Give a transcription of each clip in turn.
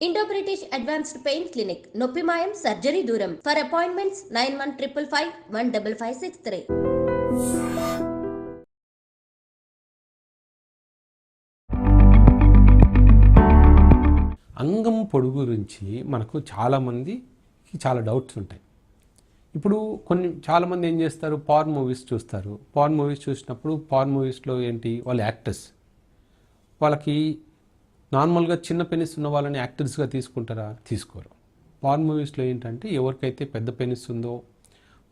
Indo British advanced pain clinic నొప్పి మాయం surgery దూరం. For appointments nine one triple five one double five six three అంగం పొడుగు గురించి మనకు చాలామందికి చాలా డౌట్స్ ఉంటాయి. ఇప్పుడు కొన్ని చాలామంది ఏం చేస్తారు? పార్ మూవీస్ చూస్తారు. పార్ మూవీస్ చూసినప్పుడు పార్ మూవీస్లో ఏంటి? వాళ్ళు యాక్టర్స్ వాళ్ళకి నార్మల్గా చిన్న పెనిస్ ఉన్న వాళ్ళని యాక్టర్స్గా తీసుకుంటారా? తీసుకోరు. పార్న్ మూవీస్లో ఏంటంటే ఎవరికైతే పెద్ద పెనిస్ ఉందో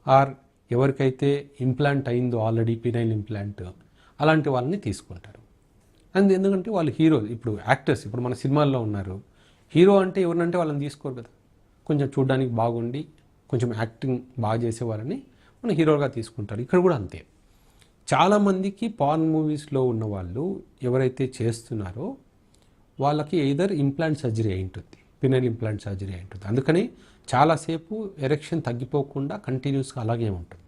ఆర్ ఎవరికైతే ఇంప్లాంట్ అయిందో ఆల్రెడీ పినైల్ ఇంప్లాంట్ అలాంటి వాళ్ళని తీసుకుంటారు. అండ్ ఎందుకంటే వాళ్ళు హీరో ఇప్పుడు యాక్టర్స్ ఇప్పుడు మన సినిమాల్లో ఉన్నారు. హీరో అంటే ఎవరినంటే వాళ్ళని తీసుకోరు కదా. కొంచెం చూడడానికి బాగుండి కొంచెం యాక్టింగ్ బాగా చేసే వాళ్ళని మన హీరోగా తీసుకుంటారు. ఇక్కడ కూడా అంతే. చాలామందికి పార్న్ మూవీస్లో ఉన్న వాళ్ళు ఎవరైతే చేస్తున్నారో వాళ్ళకి ఎయిదర్ ఇంప్లాంట్ సర్జరీ అయి ఉంటుంది పినల్ ఇంప్లాంట్ సర్జరీ అయి ఉంటుంది. అందుకని చాలాసేపు ఎరెక్షన్ తగ్గిపోకుండా కంటిన్యూస్గా అలాగే ఉంటుంది.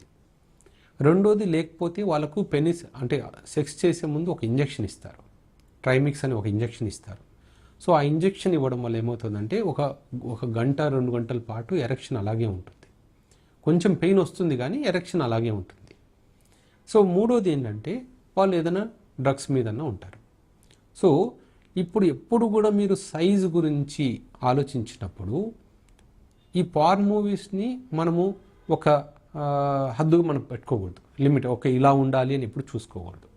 రెండోది లేకపోతే వాళ్ళకు పెనిస్ అంటే సెక్స్ చేసే ముందు ఒక ఇంజెక్షన్ ఇస్తారు. ట్రైమిక్స్ అని ఒక ఇంజెక్షన్ ఇస్తారు. సో ఆ ఇంజెక్షన్ ఇవ్వడం వల్ల ఏమవుతుందంటే ఒక ఒక గంట రెండు గంటల పాటు ఎరెక్షన్ అలాగే ఉంటుంది. కొంచెం పెయిన్ వస్తుంది కానీ ఎరెక్షన్ అలాగే ఉంటుంది. సో మూడోది ఏంటంటే వాళ్ళు ఏదైనా డ్రగ్స్ మీదన్నా ఉంటారు. సో ఇప్పుడు ఎప్పుడు కూడా మీరు సైజు గురించి ఆలోచించినప్పుడు ఈ పార్ మూవీస్ని మనము ఒక హద్దు హద్దుగా మనం పెట్టుకోకూడదు. లిమిట్ ఒక ఇలా ఉండాలి అని ఎప్పుడు చూసుకోకూడదు.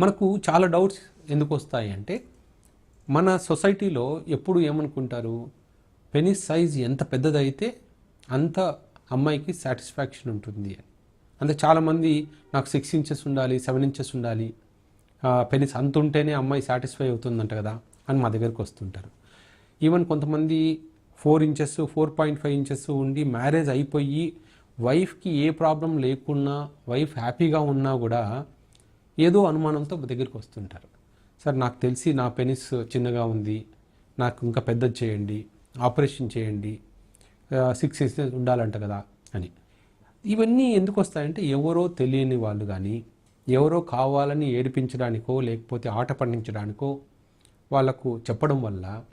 మనకు చాలా డౌట్స్ ఎందుకు వస్తాయి అంటే మన సొసైటీలో ఎప్పుడు ఏమనుకుంటారు? పెనిస్ సైజ్ ఎంత పెద్దదైతే అంత అమ్మాయికి సాటిస్ఫాక్షన్ ఉంటుంది అని. అంటే చాలామంది నాకు సిక్స్ ఇంచెస్ ఉండాలి సెవెన్ ఇంచెస్ ఉండాలి పెనిస్ అంత ఉంటేనే అమ్మాయి సాటిస్ఫై అవుతుందంట కదా అని మా దగ్గరకు వస్తుంటారు. ఈవెన్ కొంతమంది four inches four point five inches ఉండి మ్యారేజ్ అయిపోయి వైఫ్కి ఏ ప్రాబ్లం లేకున్నా వైఫ్ హ్యాపీగా ఉన్నా కూడా ఏదో అనుమానంతో మా దగ్గరికి వస్తుంటారు. సార్ నాకు తెలిసి నా పెనిస్ చిన్నగా ఉంది నాకు ఇంకా పెద్దది చేయండి ఆపరేషన్ చేయండి సిక్స్ ఇంచెస్ ఉండాలంట కదా అని. ఇవన్నీ ఎందుకు వస్తాయంటే ఎవరో తెలియని వాళ్ళు కానీ ఎవరో కావాలని ఏడిపించడానికో లేకపోతే ఆట పండించడానికో వాళ్ళకు చెప్పడం వల్ల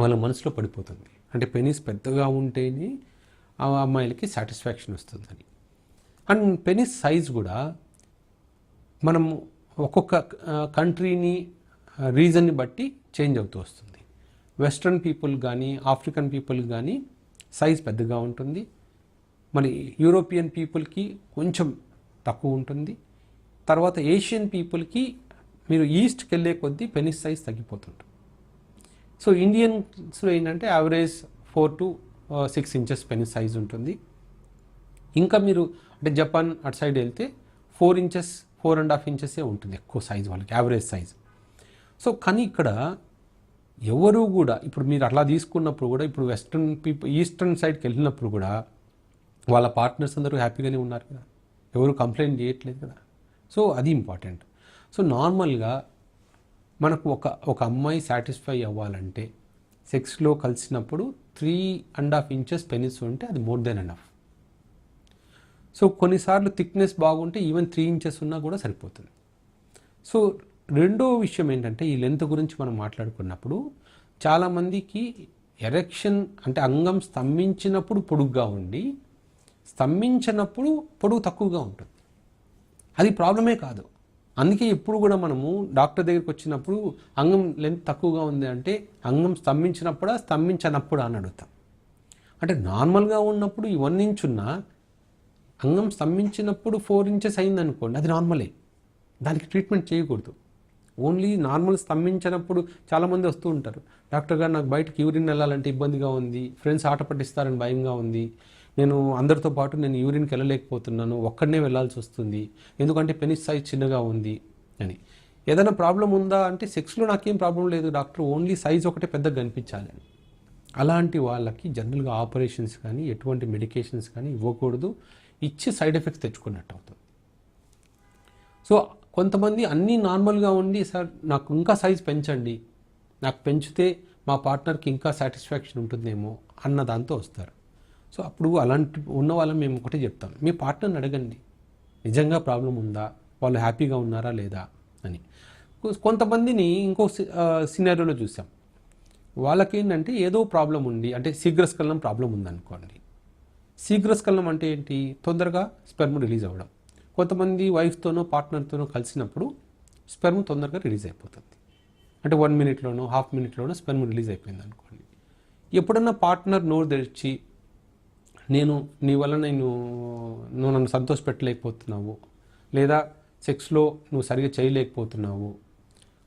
వాళ్ళ మనసులో పడిపోతుంది. అంటే పెనిస్ పెద్దగా ఉంటేనే ఆ అమ్మాయిలకి సాటిస్ఫాక్షన్ వస్తుందని. అండ్ పెనిస్ సైజ్ కూడా మనం ఒక్కొక్క కంట్రీని రీజన్ని బట్టి చేంజ్ అవుతూ వస్తుంది. వెస్ట్రన్ పీపుల్ కానీ ఆఫ్రికన్ పీపుల్ కానీ సైజ్ పెద్దగా ఉంటుంది. మరి యూరోపియన్ పీపుల్కి కొంచెం తక్కువ ఉంటుంది. తర్వాత ఏషియన్ పీపుల్కి మీరు ఈస్ట్కి వెళ్ళే కొద్దీ పెనిస్ సైజ్ తగ్గిపోతుంటుంది. సో ఇండియన్స్లో ఏంటంటే average four to six inches penis size ఉంటుంది. ఇంకా మీరు అంటే జపాన్ అటు సైడ్ వెళ్తే four inches four and half ఇంచెసే ఉంటుంది ఎక్కువ సైజ్ వాళ్ళకి యావరేజ్ సైజ్ సో కానీ ఇక్కడ ఎవరు కూడా ఇప్పుడు మీరు అట్లా తీసుకున్నప్పుడు కూడా ఇప్పుడు వెస్ట్రన్ పీపుల్ ఈస్టర్న్ సైడ్కి వెళ్ళినప్పుడు కూడా వాళ్ళ పార్ట్నర్స్ అందరూ హ్యాపీగానే ఉన్నారు కదా. ఎవరు కంప్లైంట్ చేయట్లేదు కదా. సో అది ఇంపార్టెంట్. సో నార్మల్గా మనకు ఒక ఒక అమ్మాయి సాటిస్ఫై అవ్వాలంటే సెక్స్లో కలిసినప్పుడు three and half inches penis ఉంటే అది more than and half so కొన్నిసార్లు థిక్నెస్ బాగుంటే ఈవెన్ త్రీ ఇంచెస్ ఉన్నా కూడా సరిపోతుంది. సో రెండో విషయం ఏంటంటే ఈ లెంత్ గురించి మనం మాట్లాడుకున్నప్పుడు చాలామందికి ఎరెక్షన్ అంటే అంగం స్తంభించినప్పుడు పొడుగ్గా ఉండి స్తంభించినప్పుడు పొడుగు తక్కువగా ఉంటుంది. అది ప్రాబ్లమే కాదు. అందుకే ఎప్పుడు కూడా మనము డాక్టర్ దగ్గరికి వచ్చినప్పుడు అంగం లెంత్ తక్కువగా ఉంది అంటే అంగం స్తంభించినప్పుడా స్తంభించనప్పుడు అని అడుగుతాం. అంటే నార్మల్గా ఉన్నప్పుడు ఈ వన్ ఇంచ్ ఉన్నా అంగం స్తంభించినప్పుడు ఫోర్ ఇంచెస్ అయింది అనుకోండి అది నార్మలే. దానికి ట్రీట్మెంట్ చేయకూడదు. ఓన్లీ నార్మల్ స్తంభించినప్పుడు చాలామంది వస్తూ ఉంటారు. డాక్టర్ గారు నాకు బయటకు యూరిన్ వెళ్ళాలంటే ఇబ్బందిగా ఉంది ఫ్రెండ్స్ ఆట పట్టిస్తారని భయంగా ఉంది నేను అందరితో పాటు నేను యూరిన్కి వెళ్ళలేకపోతున్నాను ఒక్కడనే వెళ్ళాల్సి వస్తుంది ఎందుకంటే పెనిస్ సైజ్ చిన్నగా ఉంది అని. ఏదైనా ప్రాబ్లం ఉందా అంటే సెక్స్లో నాకేం ప్రాబ్లం లేదు డాక్టర్ ఓన్లీ సైజ్ ఒకటే పెద్దగా కనిపించాలి అని. అలాంటి వాళ్ళకి జనరల్గా ఆపరేషన్స్ కానీ ఎటువంటి మెడికేషన్స్ కానీ ఇవ్వకూడదు ఇచ్చి సైడ్ ఎఫెక్ట్స్ తెచ్చుకున్నట్టు అవుతుంది. సో కొంతమంది అన్నీ నార్మల్గా ఉండి సార్ నాకు ఇంకా సైజ్ పెంచండి నాకు పెంచితే మా పార్ట్నర్కి ఇంకా సాటిస్ఫాక్షన్ ఉంటుందేమో అన్న దాంతో వస్తారు. సో అప్పుడు అలాంటి ఉన్న వాళ్ళని మేము ఒకటే చెప్తాం. మీ పార్ట్నర్ని అడగండి. నిజంగా ప్రాబ్లం ఉందా? వాళ్ళు హ్యాపీగా ఉన్నారా లేదా? అని. కొంతమందిని ఇంకో సినారియోలో చూసాం. వాళ్ళకేంటంటే ఏదో ప్రాబ్లం ఉంది. అంటే శీఘ్రస్కలనం ప్రాబ్లం ఉందనుకోండి. శీఘ్రస్కలనం అంటే ఏంటి? తొందరగా స్పెర్మ్ రిలీజ్ అవ్వడం. కొంతమంది వైఫ్తోనో పార్ట్నర్తోనో కలిసినప్పుడు స్పెర్మ్ తొందరగా రిలీజ్ అయిపోతుంది. అంటే వన్ మినిట్లోనో హాఫ్ మినిట్లోనో స్పెర్మ్ రిలీజ్ అయిపోయింది అనుకోండి ఎప్పుడన్నా పార్ట్నర్ నోరు తెరిచి నేను నీ వల్ల నేను నువ్వు నన్ను సంతోషపెట్టలేకపోతున్నావు లేదా సెక్స్లో నువ్వు సరిగా చేయలేకపోతున్నావు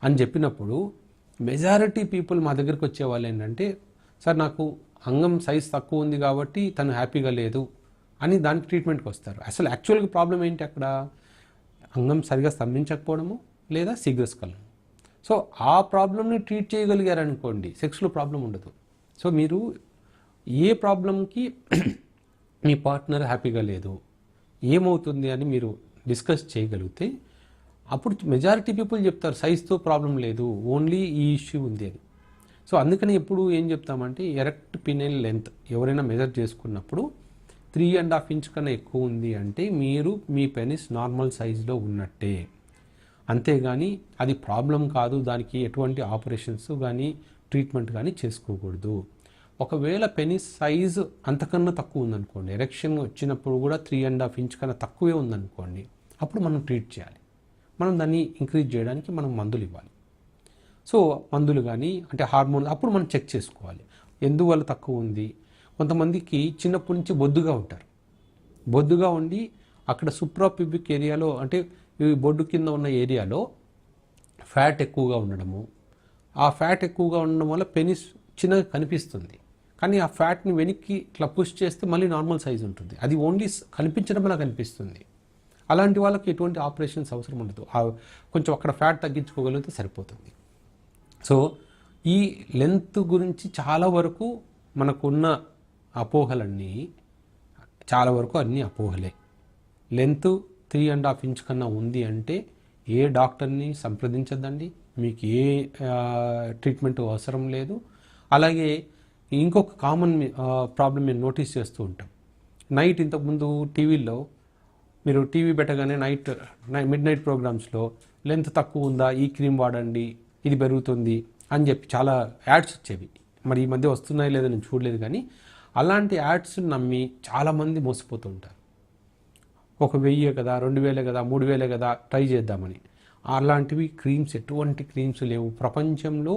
అని చెప్పినప్పుడు మెజారిటీ పీపుల్ మా దగ్గరికి వచ్చే వాళ్ళు ఏంటంటే సార్ నాకు అంగం సైజ్ తక్కువ ఉంది కాబట్టి తను హ్యాపీగా లేదు అని దానికి ట్రీట్మెంట్కి వస్తారు. అసలు యాక్చువల్గా ప్రాబ్లం ఏంటి అక్కడ? అంగం సరిగా స్తంభించకపోవడము లేదా శీఘ్రస్కలనం సో ఆ ప్రాబ్లమ్ని ట్రీట్ చేయగలిగారనుకోండి సెక్స్లో ప్రాబ్లం ఉండదు. సో మీరు ఏ ప్రాబ్లంకి మీ పార్ట్నర్ హ్యాపీగా లేదు ఏమవుతుంది అని మీరు డిస్కస్ చేయగలిగితే అప్పుడు మెజారిటీ పీపుల్ చెప్తారు సైజ్తో ప్రాబ్లం లేదు ఓన్లీ ఈ ఇష్యూ ఉంది అని. సో అందుకని ఎప్పుడు ఏం చెప్తామంటే ఎరెక్ట్ పినైల్ లెంత్ ఎవరైనా మెజర్ చేసుకున్నప్పుడు త్రీ అండ్ హాఫ్ ఇంచ్ కన్నా ఎక్కువ ఉంది అంటే మీరు మీ పెనిస్ నార్మల్ సైజులో ఉన్నట్టే. అంతేగాని అది ప్రాబ్లం కాదు దానికి ఎటువంటి ఆపరేషన్స్ కానీ ట్రీట్మెంట్ కానీ చేసుకోకూడదు. ఒకవేళ పెనిస్ సైజు అంతకన్నా తక్కువ ఉందనుకోండి ఎరెక్షన్ వచ్చినప్పుడు కూడా త్రీ అండ్ హాఫ్ ఇంచ్ కన్నా తక్కువే ఉందనుకోండి అప్పుడు మనం ట్రీట్ చేయాలి. మనం దాన్ని ఇంక్రీజ్ చేయడానికి మనం మందులు ఇవ్వాలి. సో మందులు కానీ అంటే హార్మోన్ అప్పుడు మనం చెక్ చేసుకోవాలి. ఎందువల్ల తక్కువ ఉంది? కొంతమందికి చిన్నప్పటి నుంచి బొద్దుగా ఉంటారు. బొద్దుగా ఉండి అక్కడ సుప్రాపిబిక్ ఏరియాలో అంటే ఈ బొడ్డు కింద ఉన్న ఏరియాలో ఫ్యాట్ ఎక్కువగా ఉండడము. ఆ ఫ్యాట్ ఎక్కువగా ఉండడం వల్ల పెనిస్ చిన్నగా కనిపిస్తుంది. కానీ ఆ ఫ్యాట్ని వెనక్కి ఇట్లా పుష్ చేస్తే మళ్ళీ నార్మల్ సైజ్ ఉంటుంది. అది ఓన్లీ కనిపించడం వల్ల కనిపిస్తుంది అలాంటి వాళ్ళకి ఎటువంటి ఆపరేషన్స్ అవసరం ఉండదు. కొంచెం అక్కడ ఫ్యాట్ తగ్గించుకోగలిగితే సరిపోతుంది. సో ఈ లెంత్ గురించి చాలా వరకు మనకున్న అపోహలన్నీ చాలా వరకు అన్నీ అపోహలే. Length three and half inch కన్నా ఉంది అంటే ఏ డాక్టర్ని సంప్రదించద్దండి? మీకు ఏ ట్రీట్మెంట్ అవసరం లేదు. అలాగే ఇంకొక కామన్ ప్రాబ్లం మేము నోటీస్ చేస్తూ ఉంటాం. నైట్ ఇంతకుముందు టీవీలో మీరు టీవీ పెట్టగానే నైట్ మిడ్ నైట్ ప్రోగ్రామ్స్లో లెంత్ తక్కువ ఉందా ఈ క్రీమ్ వాడండి ఇది పెరుగుతుంది అని చెప్పి చాలా యాడ్స్ వచ్చేవి. మరి ఈ మధ్య వస్తున్నాయి లేదో నేను చూడలేదు కానీ అలాంటి యాడ్స్ నమ్మి చాలామంది మోసపోతూ ఉంటారు. ఒక వెయ్యే కదా రెండు వేలే కదా మూడు వేలే కదా ట్రై చేద్దామని. అలాంటివి క్రీమ్స్ ఎటువంటి క్రీమ్స్ లేవు. ప్రపంచంలో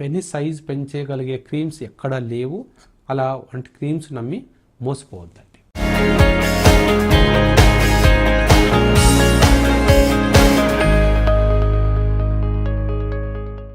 పెని సైజ్ పెంచేయగలిగే క్రీమ్స్ ఎక్కడా లేవు. అలా వంటి క్రీమ్స్ నమ్మి మోసపోవద్దండి.